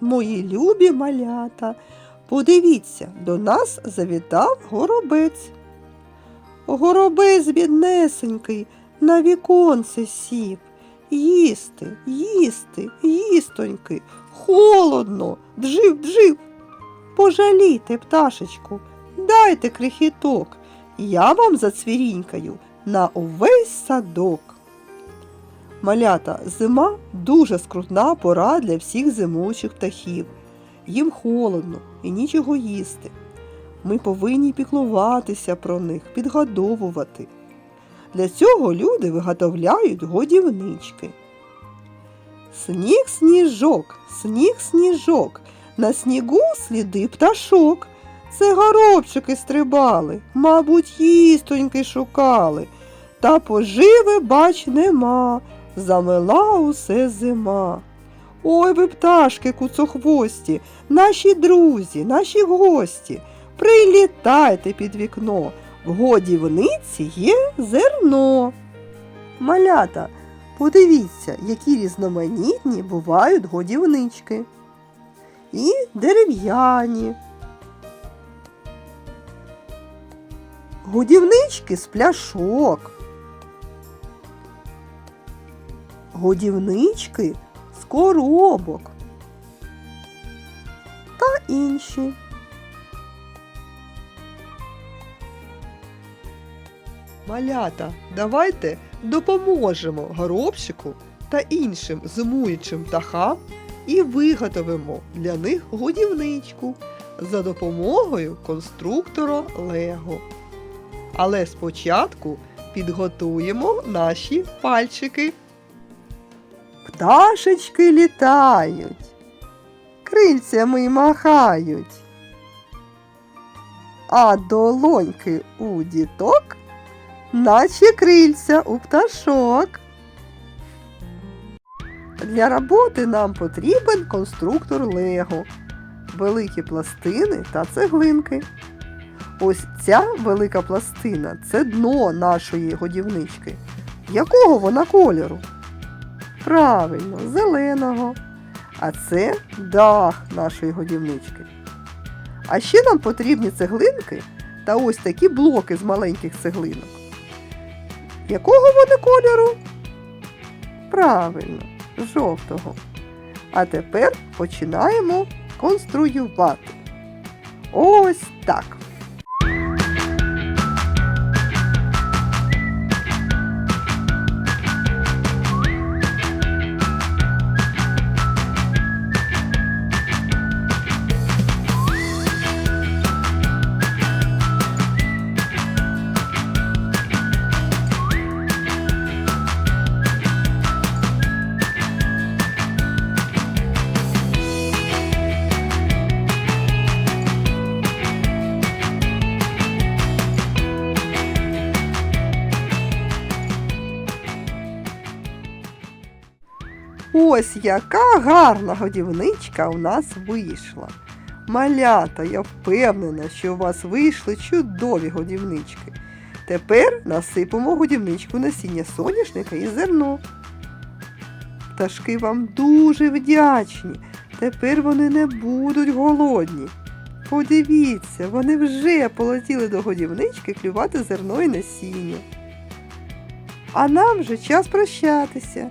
мої любі малята. Подивіться, до нас завітав горобець. Горобець біднесенький на віконце сів. Їсти, їсти, їстоньки, холодно, джив, джив. Пожалійте, пташечку, дайте крихіток, я вам зацвірінькаю на увесь садок. Малята, зима дуже скрутна пора для всіх зимуючих птахів. Їм холодно і нічого їсти. Ми повинні піклуватися про них, підгодовувати. Для цього люди виготовляють годівнички. Сніг сніжок, сніг сніжок, на снігу сліди пташок. Це горобчики стрибали, мабуть, їстоньки шукали. Та поживи, бач, нема, замела усе зима. Ой ви, пташки куцохвості, наші друзі, наші гості, прилітайте під вікно, в годівниці є зерно. Малята, подивіться, які різноманітні бувають годівнички. І дерев'яні. Годівнички з пляшок. Годівнички з коробок та інші. Малята, давайте допоможемо горобчику та іншим зимуючим птахам і виготовимо для них годівничку за допомогою конструктора Лего. Але спочатку підготуємо наші пальчики. Пташечки літають, крильцями махають, а долоньки у діток, наче крильця у пташок. Для роботи нам потрібен конструктор Лего, великі пластини та цеглинки. Ось ця велика пластина це дно нашої годівнички. Якого вона кольору? Правильно, зеленого. А це дах нашої годівнички. А ще нам потрібні цеглинки та ось такі блоки з маленьких цеглинок. Якого вони кольору? Правильно, жовтого. А тепер починаємо конструювати. Ось так. Ось яка гарна годівничка у нас вийшла. Малята, я впевнена, що у вас вийшли чудові годівнички. Тепер насипемо годівничку насіння соняшника і зерно. Пташки вам дуже вдячні. Тепер вони не будуть голодні. Подивіться, вони вже полетіли до годівнички клювати зерно і насіння. А нам вже час прощатися.